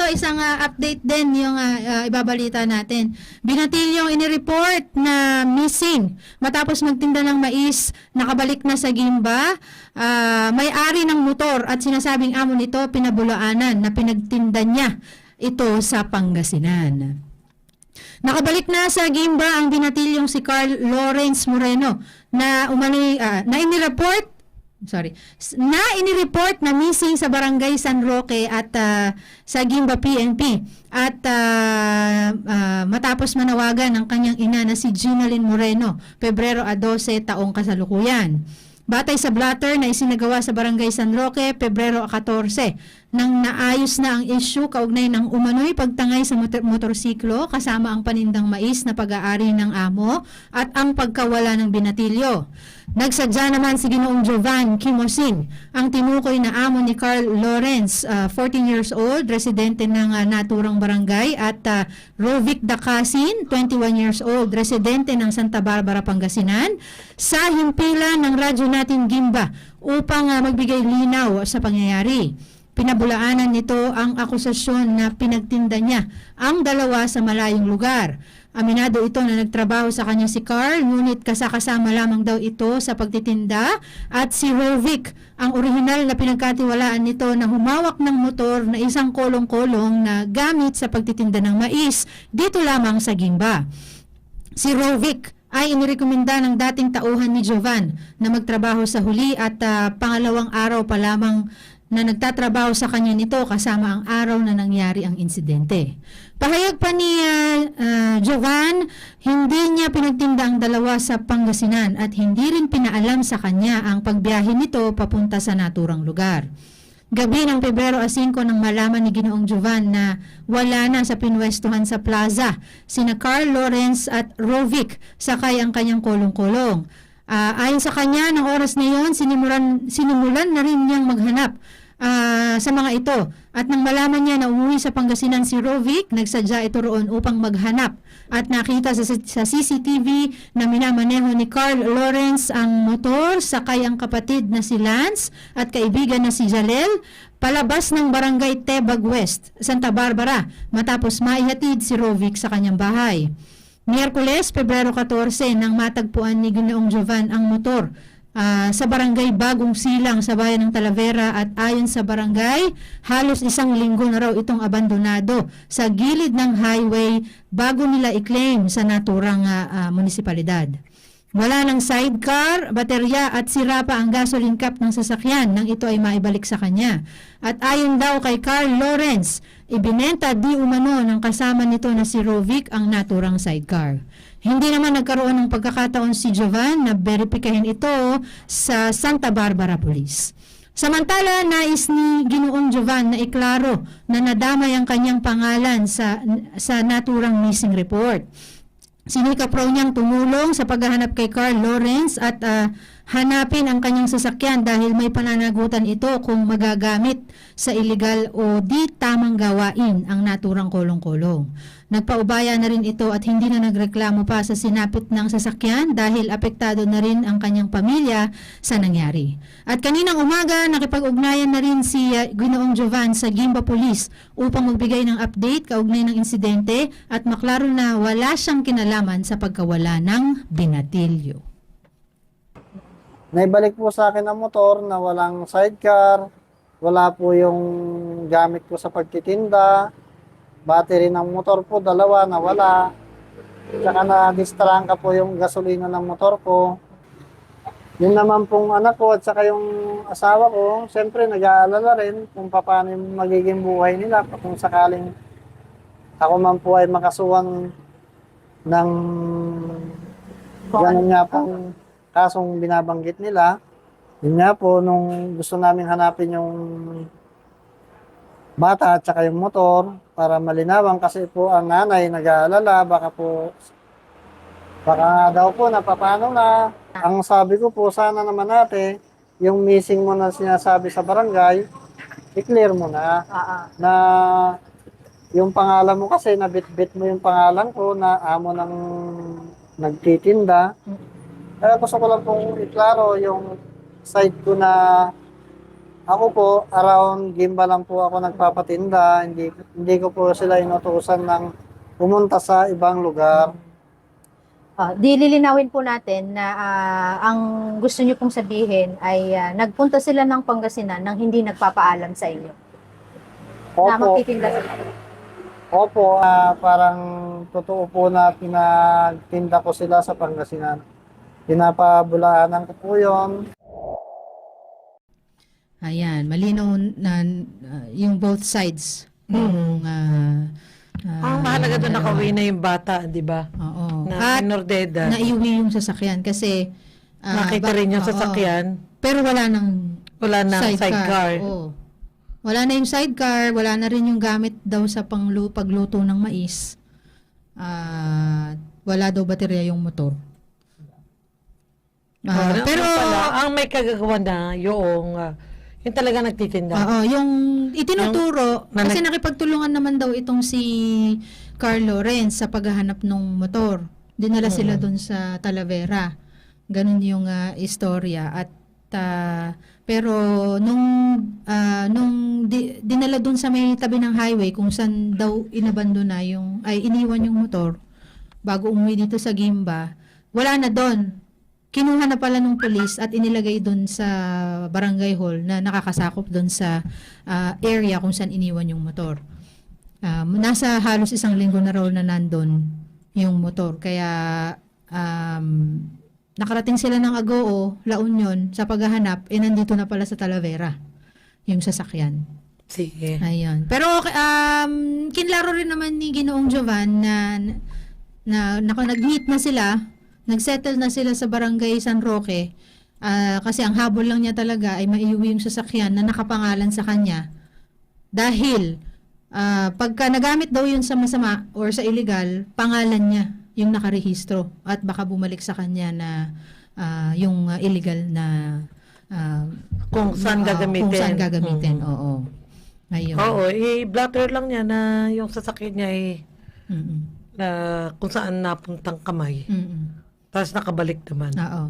ito, isang ah, update din yung ah, ah, ibabalita natin. Binatilyong inireport na missing matapos magtinda ng mais, nakabalik na sa Gimba. Ah, may-ari ng motor at sinasabing amo nito pinabulaanan na pinagtinda niya ito sa Pangasinan. Nakabalik na sa Gimba ang binatilyong si Carl Lawrence Moreno na umano'y, ah, na inireport sorry, na inireport na missing sa barangay San Roque at ah, sa Gimba PNP at ah, ah, matapos manawagan ng kanyang ina na si Ginalyn Moreno, Pebrero a 12 taong kasalukuyan. Batay sa blatter na isinagawa sa Barangay San Roque, Pebrero 14, nang naayos na ang issue kaugnay ng umano'y pagtangay sa motor- motorsiklo kasama ang panindang mais na pag-aari ng amo at ang pagkawala ng binatilyo. Nagsadya naman si Ginoong Jovan Kimosin, ang tinukoy na amo ni Carl Lawrence, ah, 14 years old, residente ng ah, naturang barangay at ah, Rovic Dakasin, 21 years old, residente ng Santa Barbara, Pangasinan, sa himpilan ng radyo natin Gimba upang ah, magbigay linaw sa pangyayari. Pinabulaanan nito ang akusasyon na pinagtinda niya ang dalawa sa malayong lugar. Aminado ito na nagtrabaho sa kanya si Carl, ngunit kasakasama lamang daw ito sa pagtitinda at si Rovic, ang orihinal na pinagkatiwalaan nito na humawak ng motor na isang kolong-kolong na gamit sa pagtitinda ng mais dito lamang sa Gimba. Si Rovic ay inirekomenda ng dating tauhan ni Jovan na magtrabaho sa huli at ah, pangalawang araw pa lamang na nagtatrabaho sa kanya nito kasama ang araw na nangyari ang insidente. Pahayag pa ni ah, ah, Jovan, hindi niya pinagtinda ang dalawa sa Pangasinan at hindi rin pinaalam sa kanya ang pagbiyahe nito papunta sa naturang lugar. Gabi ng Pebrero a 5 nang malaman ni Ginoong Jovan na wala na sa pinwestuhan sa plaza sina Carl Lawrence at Rovic sakay ang kanyang kolong-kolong. Ah, ayon sa kanya, ng oras na yon, sinimulan, sinimulan na rin niyang maghanap ah, sa mga ito. At nang malaman niya na umuwi sa Pangasinan si Rovic, nagsadya ito roon upang maghanap. At nakita sa, sa CCTV na minamaneho ni Carl Lawrence ang motor, sakay ang kapatid na si Lance at kaibigan na si Jalel, palabas ng barangay Tebag West, Santa Barbara, matapos maihatid si Rovic sa kanyang bahay. Miyerkules, Pebrero 14, nang matagpuan ni Ginoong Jovan ang motor ah, sa barangay Bagong Silang sa bayan ng Talavera at ayon sa barangay, halos isang linggo na raw itong abandonado sa gilid ng highway bago nila i-claim sa naturang ah, ah, munisipalidad. Wala ng sidecar, baterya at sira pa ang gasoline cap ng sasakyan nang ito ay maibalik sa kanya. At ayon daw kay Carl Lawrence, ibinenta di umano ng kasama nito na si Rovic ang naturang sidecar. Hindi naman nagkaroon ng pagkakataon si Jovan na beripikahin ito sa Santa Barbara Police. Samantala, nais ni Ginoong Jovan na iklaro na nadamay ang kanyang pangalan sa, sa naturang missing report. Sinikap raw niyang tumulong sa paghahanap kay Carl Lawrence at ah, hanapin ang kanyang sasakyan dahil may pananagutan ito kung magagamit sa illegal o di tamang gawain ang naturang kolong-kolong. Nagpaubaya na rin ito at hindi na nagreklamo pa sa sinapit ng sasakyan dahil apektado na rin ang kanyang pamilya sa nangyari. At kaninang umaga, nakipag-ugnayan na rin si ah, Ginoong Jovan sa Gimba Police upang magbigay ng update kaugnay ng insidente at maklaro na wala siyang kinalaman sa pagkawala ng binatilyo. Naibalik po sa akin ang motor na walang sidecar, wala po yung gamit ko sa pagtitinda, battery ng motor po, dalawa na wala. Tsaka na-distrangka po yung gasolina ng motor ko. Yun naman pong anak ko at saka yung asawa ko, siyempre nag-aalala rin kung paano yung magiging buhay nila kung sakaling ako man po ay makasuhan ng ganun nga pong kasong binabanggit nila. Yun nga po, nung gusto namin hanapin yung bata at saka yung motor para malinawan kasi po ang nanay nag-aalala, baka po baka daw po napapano na. Ang sabi ko po, sana naman natin, yung missing mo na sinasabi sa barangay, i-clear mo na na yung pangalan mo kasi nabit-bit mo yung pangalan ko na amo ng nagtitinda. Kaya gusto ko lang pong iklaro yung side ko na Ako po, around Gimba lang po ako nagpapatinda. Hindi, hindi ko po sila inutusan ng pumunta sa ibang lugar. Ah, di lilinawin po natin na ah, ang gusto niyo pong sabihin ay ah, nagpunta sila ng Pangasinan nang hindi nagpapaalam sa inyo. Na Opo, magtitinda sila. opo ah, parang totoo po na pinagtinda ko sila sa Pangasinan. Pinapabulaanan ko po yun. Ayan, malinaw na uh, yung both sides. Yung, ah, ah, Ang mahalaga doon nakauwi na yung bata, di ba? Oo. Na At minor de edad. naiuwi yung sasakyan kasi ah, Nakita ba- rin yung oo. sasakyan. Pero wala nang Wala na sidecar. sidecar. Oo. Wala na yung sidecar, wala na rin yung gamit daw sa panglu pagluto ng mais. Ah, wala daw baterya yung motor. Ah, Pero pala, ang may kagagawa na yung ah, yung talaga nagtitinda. Oo, yung itinuturo, Yung- na kasi nakipagtulungan naman daw itong si Carl Lawrence sa paghahanap ng motor. Dinala sila doon sa Talavera. Ganun yung ah, istorya. At ah, pero nung ah, nung di- dinala doon sa may tabi ng highway kung saan daw inabando na yung ay iniwan yung motor bago umuwi dito sa Gimba, wala na doon. Kinuha na pala ng polis at inilagay doon sa barangay hall na nakakasakop doon sa ah, area kung saan iniwan yung motor. Um, nasa halos isang linggo na raw na nandun yung motor. Kaya um, nakarating sila ng Agoo, La Union, sa paghahanap, eh nandito na pala sa Talavera yung sasakyan. Sige. Ayun. Pero um, kinlaro rin naman ni Ginoong Jovan na na, na, nag-meet na sila, nagsettle na sila sa barangay San Roque. Ah, kasi ang habol lang niya talaga ay maiuwi yung sasakyan na nakapangalan sa kanya. Dahil ah, pagka nagamit daw yun sa masama or sa illegal, pangalan niya yung nakarehistro at baka bumalik sa kanya na ah, yung ah, illegal na ah, Kung saan gagamitin. Kung saan gagamitin, Mhm. oo. Ayun. Oo, i-blatter lang niya na yung sasakyan niya ay Mm-mm. na kung saan napuntang kamay. Mm-mm. Tapos nakabalik naman. Oo.